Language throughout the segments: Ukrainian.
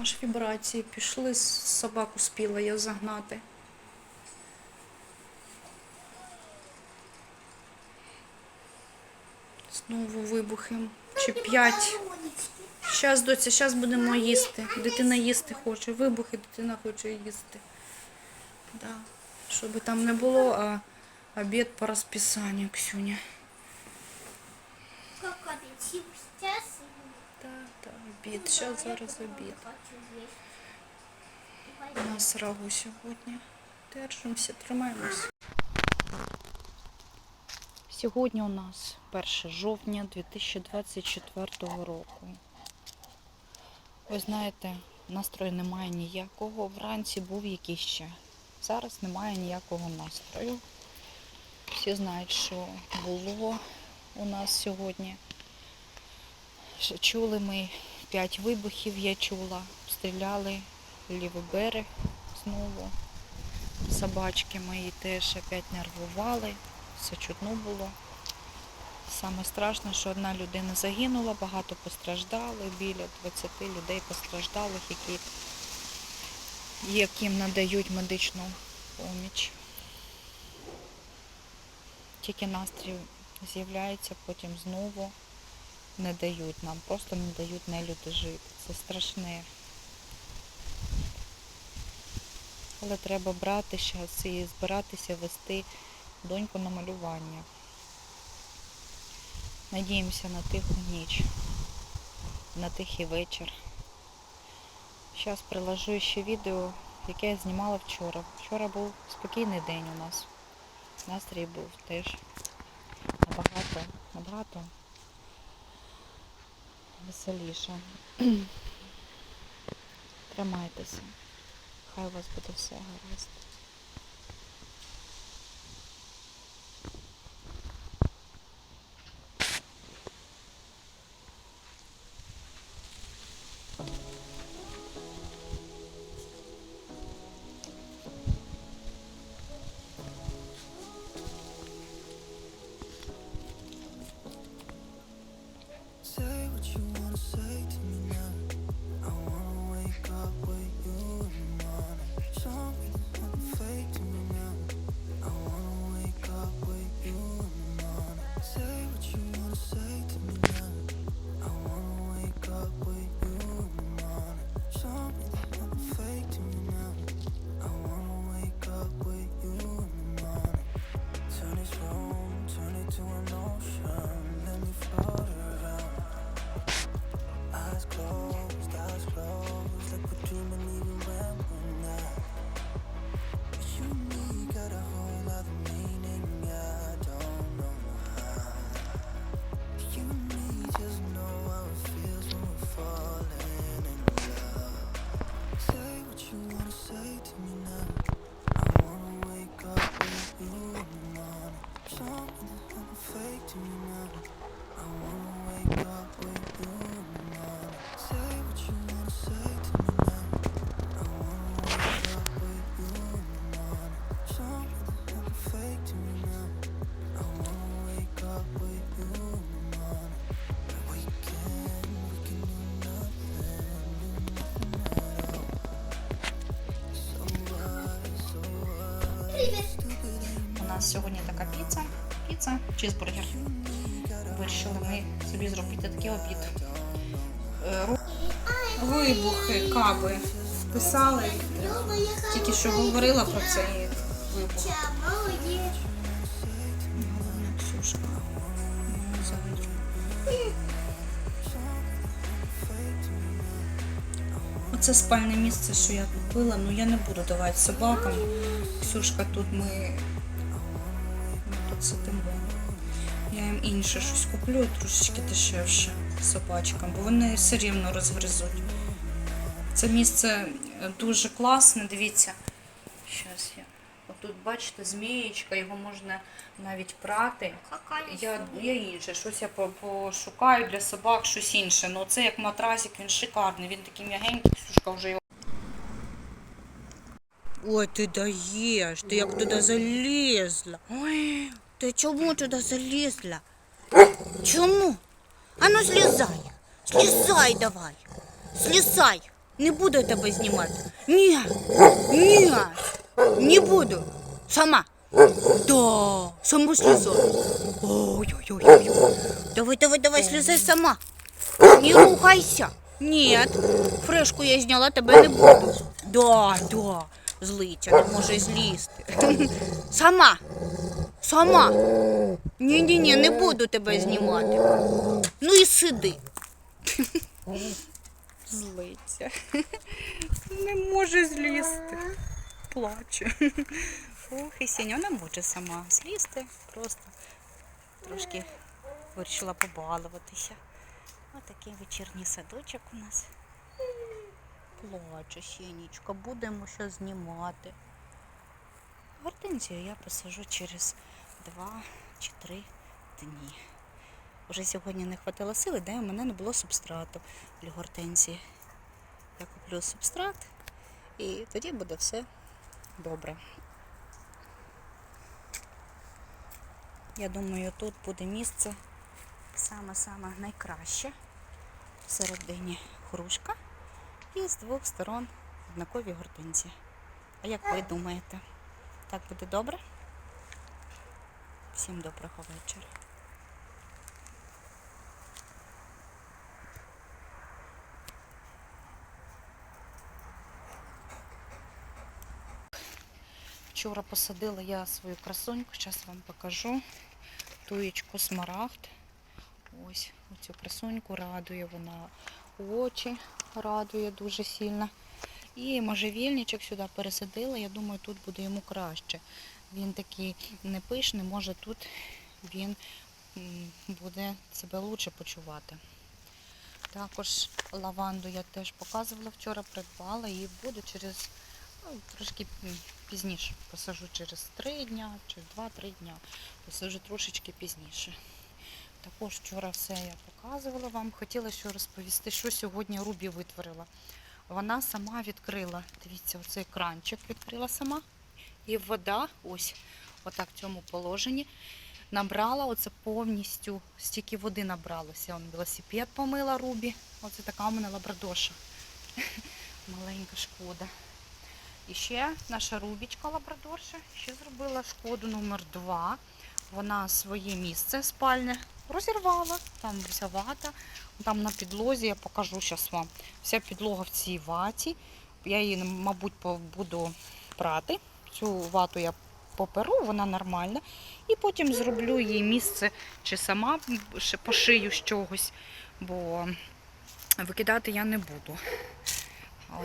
Аж вібрації пішли, собаку спіла я загнати. Знову вибухи. Чи п'ять. Щас, доця, щас будемо їсти. Дитина їсти хоче. Вибухи, дитина хоче їсти. Да. Щоб там не було, а обід по розписанню, Ксюня. Как так, обід. Щас зараз обід. У нас рагу сьогодні. Держимося, тримаємося. Сьогодні у нас 1 жовтня 2024 року. Ви знаєте, настрою немає ніякого. Вранці був якийсь ще. Зараз немає ніякого настрою. Всі знають, що було у нас сьогодні. Чули ми п'ять вибухів, я чула. Стріляли лівий берег знову. Собачки мої теж опять нервували. Все чутно було. Саме страшне, що одна людина загинула, багато постраждали, біля 20 людей постраждалих, які, яким надають медичну поміч. Тільки настрій з'являється, потім знову не дають нам, просто не дають нелюди жити. Це страшне. Але треба брати зараз і збиратися вести доньку на малювання. Надіємося на тиху ніч, на тихий вечір. Зараз приложу ще відео, яке я знімала вчора. Вчора був спокійний день у нас. Настрій був теж набагато, набагато веселіше. Тримайтеся. Хай у вас буде все гаразд. Нас сьогодні така піца. Піца, чизбургер. Вирішили ми собі зробити такий обід. Е, Вибухи, каби. Писали. Тільки що говорила про цей вибух. Оце спальне місце, що я купила, ну я не буду давати собакам. Ксюшка, тут ми, сидимо. Я їм інше щось куплю, трошечки дешевше собачкам, бо вони все рівно розгризуть. Це місце е, дуже класне, дивіться. Щас я. Отут, бачите, змієчка, його можна навіть прати. Я, я інше, щось я пошукаю для собак, щось інше. Ну це як матрасик, він шикарний, він такий м'ягенький, Ксюшка вже його. Ой, ти даєш, ти як туди залізла. Ой, ти чому туди залізла? Чому? Ану злізай. Злізай давай. Злізай. Не буду тебе знімати. Ні, ні, не буду. Сама. Да, сама слізай. Ой-ой-ой. Давай, давай, давай, слізай сама. Не рухайся. Нет, фрешку я зняла, тебе не буду. Да, да, злиться, не може злізти. Сама. Сама. Ні-ні-ні, не буду тебе знімати. Ну і сиди. Злиться. Не може злізти. Плаче. Ох, і Сіня не може сама злізти. Просто трошки вирішила побалуватися. Отакий вечірній садочок у нас. Плаче, Сінічка, будемо що знімати. Гортензію я посажу через два чи три дні. Уже сьогодні не хватило сили, де у мене не було субстрату для гортензії. Я куплю субстрат і тоді буде все добре. Я думаю, тут буде місце саме-саме найкраще. Всередині хрушка і з двох сторон однакові гортензії. А як ви думаєте, так буде добре? Всім доброго вечора. Вчора посадила я свою красуньку, зараз вам покажу. Туєчку смарагд. Ось цю красуньку радує вона очі, радує дуже сильно. І можжевільничок сюди пересадила, я думаю, тут буде йому краще. Він такий не пишний, може тут він буде себе краще почувати. Також лаванду я теж показувала вчора, придбала і буду через ну, трошки пізніше. Посажу через 3 дня чи 2-3 дня. Посажу трошечки пізніше. Також вчора все я показувала вам. Хотіла ще розповісти, що сьогодні Рубі витворила. Вона сама відкрила, дивіться, оцей кранчик відкрила сама. І вода, ось, отак в цьому положенні, набрала оце повністю, стільки води набралося. Он велосипед помила Рубі. Оце така у мене лабрадоша. Маленька шкода. І ще наша Рубічка лабрадорша ще зробила шкоду номер 2 Вона своє місце спальне розірвала. Там вся вата. Там на підлозі, я покажу зараз вам. Вся підлога в цій ваті. Я її, мабуть, буду прати. Цю вату я поперу, вона нормальна. І потім зроблю їй місце чи сама пошию з чогось, бо викидати я не буду.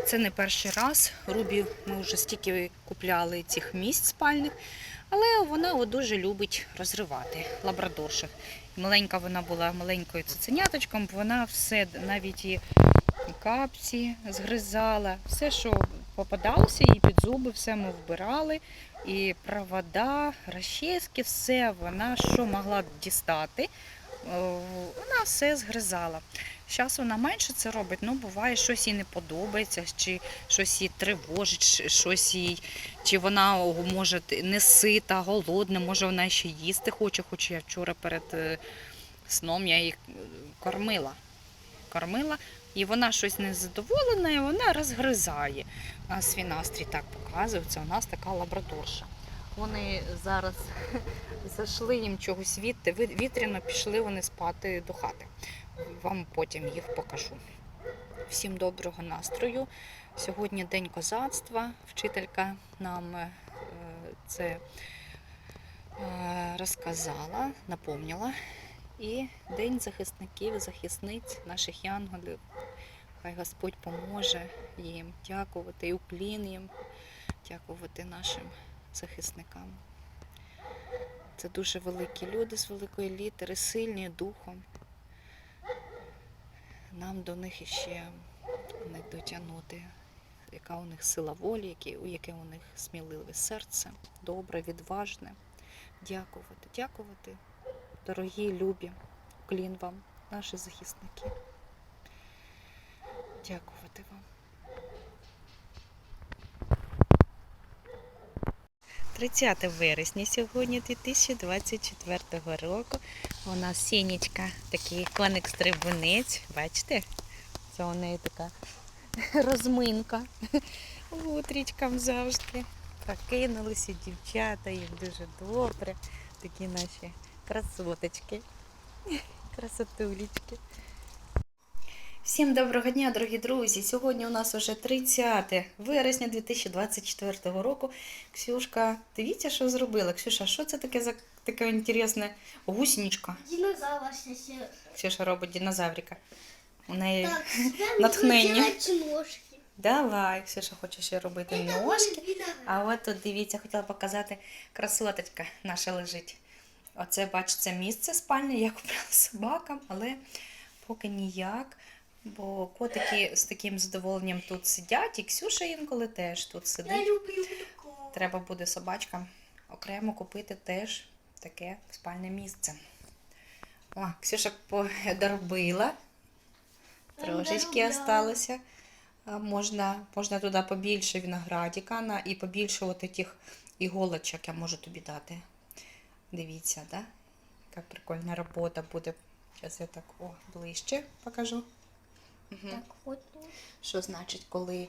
Це не перший раз. Рубі ми вже стільки купляли цих місць спальних, але вона дуже любить розривати лабрадорших. Маленька вона була маленькою цуценяточком, вона все, навіть і капці згризала, все, що попадалося, їй під зуби, все ми вбирали. І провода, розчіски, все вона що могла дістати, е, вона все згризала. Зараз вона менше це робить, ну буває, щось їй не подобається, чи щось її тривожить, щось їй, чи вона може не сита, голодна, може вона ще їсти хоче, хоч я вчора перед е, сном я її е, кормила. Кормила, і вона щось незадоволена, і вона розгризає. А свій настрій так показує, це у нас така лабрадорша. Вони зараз зайшли їм чогось відти, вітряно пішли вони спати до хати вам потім їх покажу. Всім доброго настрою. Сьогодні день козацтва. Вчителька нам е, це е, розказала, напомнила. І День захисників, захисниць, наших янголів. Хай Господь поможе їм дякувати і уклін їм, дякувати нашим захисникам. Це дуже великі люди з великої літери, сильні духом нам до них іще не дотягнути, яка у них сила волі, яке у них сміливе серце, добре, відважне. Дякувати, дякувати, дорогі, любі, клін вам, наші захисники. Дякувати вам. 30 вересня сьогодні 2024 року. У нас сінічка, такий коник-стрибунець. Бачите? Це у неї така розминка. Утрічкам завжди. Прокинулися дівчата, їм дуже добре. Такі наші красоточки. Красотулечки. Всім доброго дня, дорогі друзі! Сьогодні у нас вже 30 вересня 2024 року. Ксюшка, дивіться, що зробила. Ксюша, що це таке за таке інтересне гусеничка? Динозавр. Ксюша робить динозаврика. У неї Так, натхнення. ножки. Давай, Ксюша хоче ще робити ножки. А от тут дивіться, хотіла показати, красоточка наша лежить. Оце, бачите, місце спальне, я купила собакам, але поки ніяк. Бо котики з таким задоволенням тут сидять, і Ксюша інколи теж тут Я сидить. люблю такого. Треба буде собачкам окремо купити теж таке спальне місце. О, Ксюша доробила. Трошечки осталося. Можна, можна туди побільше виноградика на, і побільше от тих іголочок я можу тобі дати. Дивіться, да? Яка прикольна робота буде. Зараз я так о, ближче покажу. Угу. Так. Що значить, коли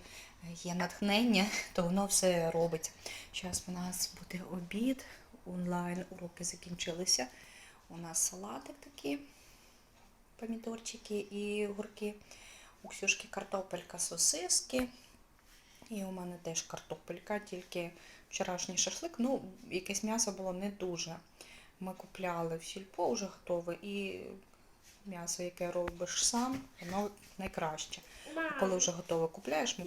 є натхнення, то воно все робить. Зараз у нас буде обід, онлайн уроки закінчилися. У нас салатик такі, помідорчики і огурки. У Ксюшки картопелька, сосиски. І у мене теж картопелька, тільки вчорашній шашлик. Ну, якесь м'ясо було не дуже. Ми купляли в сільпо вже готове, і м'ясо, яке робиш сам, воно найкраще. Мам, Коли вже готове купляєш, ми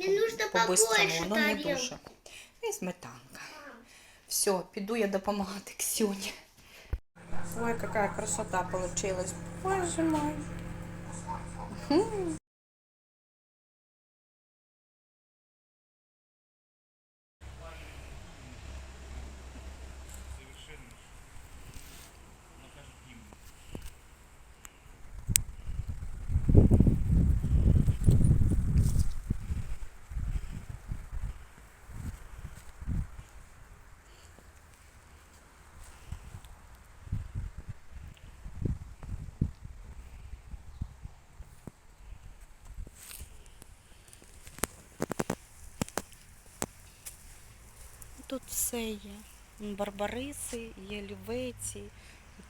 по-бистрому, воно не дуже. І сметанка. Все, піду я допомагати Ксюні. Ой, какая красота получилась. Боже мой. Тут все є. Барбариси, є лівеці,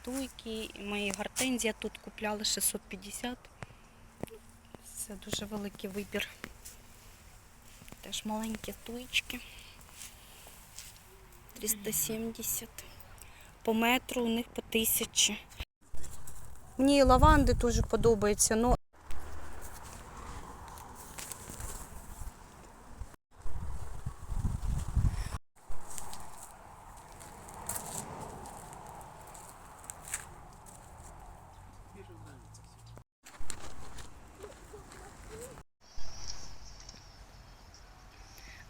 туйки. І Мої гортензія тут купляли 650. Це дуже великий вибір. Теж маленькі туйчки. 370. По метру у них по тисячі. Мені лаванди дуже подобаються, ну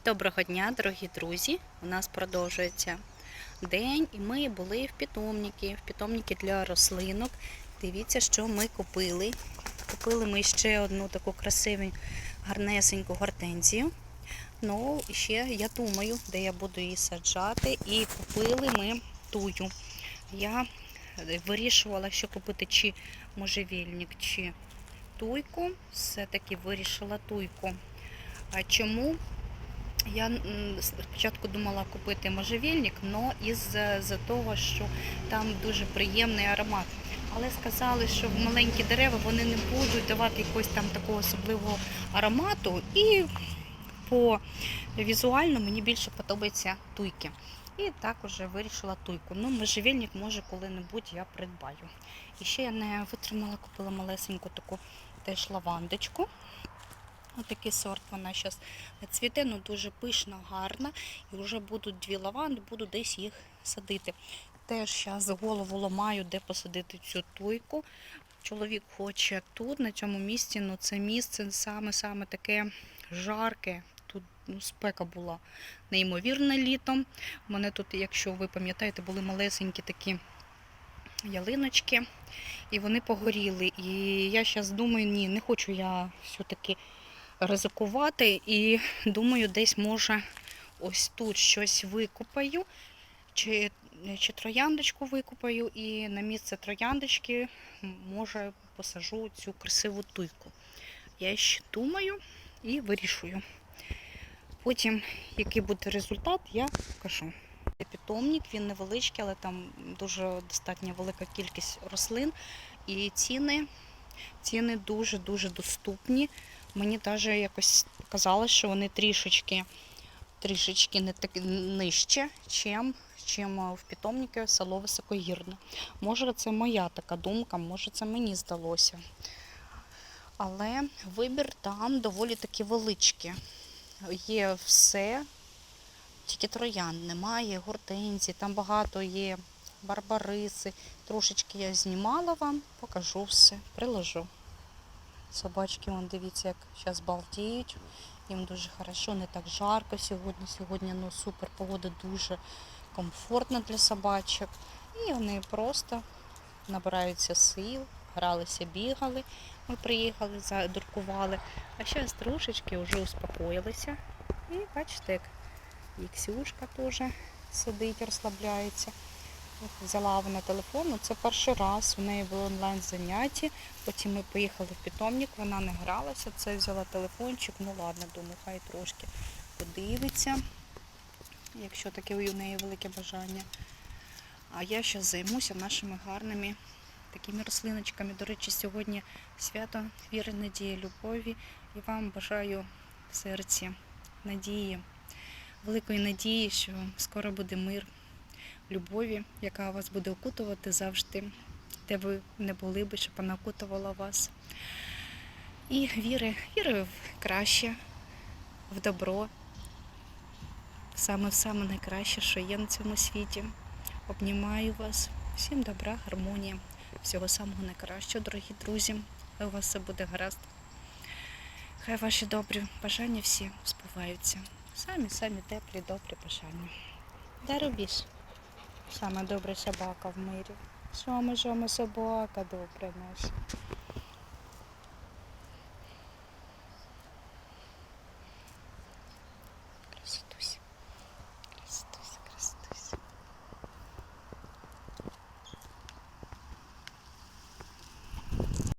Доброго дня, дорогі друзі! У нас продовжується день, і ми були в питомнику, в питомнику для рослинок. Дивіться, що ми купили. Купили ми ще одну таку красиву, гарнесеньку гортензію. Ну, ще я думаю, де я буду її саджати. І купили ми тую. Я вирішувала, що купити чи можжевільник, чи туйку. Все-таки вирішила туйку. А чому? Я спочатку думала купити можжевільник, але із-за того, що там дуже приємний аромат. Але сказали, що маленькі дерева вони не будуть давати якогось там такого особливого аромату. І по візуально мені більше подобаються туйки. І також вирішила туйку. Ну, можжевільник може коли-небудь я придбаю. І ще я не витримала, купила малесеньку таку теж лавандочку. Отакий сорт вона зараз цвіте, ну дуже пишна, гарна. І вже будуть дві лаванди, буду десь їх садити. Теж зараз голову ламаю, де посадити цю туйку. Чоловік хоче тут, на цьому місці, ну це місце саме-саме таке жарке. Тут ну, спека була неймовірна літом. У мене тут, якщо ви пам'ятаєте, були малесенькі такі ялиночки, і вони погоріли. І я зараз думаю, ні, не хочу я все-таки ризикувати. І думаю, десь може ось тут щось викопаю, чи, чи трояндочку викопаю, і на місце трояндочки може посажу цю красиву туйку. Я ще думаю, і вирішую. Потім, який буде результат, я покажу. Питомник, він невеличкий, але там дуже достатньо велика кількість рослин. І ціни, ціни дуже-дуже доступні. Мені навіть якось казалось, що вони трішечки, трішечки не так нижче, чим, чим в питомнику село Високогірне. Може, це моя така думка, може, це мені здалося. Але вибір там доволі таки величкий. Є все, тільки троян немає, гортензій, там багато є барбариси. Трошечки я знімала вам, покажу все, приложу. Собачки, вон дивіться, як зараз балдіють. Їм дуже хорошо, не так жарко сьогодні. Сьогодні ну, супер погода дуже комфортна для собачок. І вони просто набираються сил, гралися, бігали. Ми приїхали, задуркували. А зараз трошечки вже успокоїлися. І бачите, як і Ксюшка теж сидить, розслабляється. Взяла вона телефон, це перший раз, у неї було онлайн заняття. Потім ми поїхали в питомник, вона не гралася, це взяла телефончик, ну ладно, думаю, хай трошки подивиться, якщо таке у неї велике бажання. А я зараз займуся нашими гарними такими рослиночками. До речі, сьогодні свято віри, надії, любові. І вам бажаю в серці надії, великої надії, що скоро буде мир, любові, яка вас буде окутувати завжди, де ви не були би, щоб вона окутувала вас. І віри, віри в краще, в добро, саме в саме найкраще, що є на цьому світі. Обнімаю вас. Всім добра, гармонії, всього самого найкращого, дорогі друзі. Хай у вас все буде гаразд. Хай ваші добрі бажання всі збуваються. Самі, самі теплі, добрі бажання. Да, Рубіш? Саме добра собака в мирі. Що ми, що ми собака добра наша.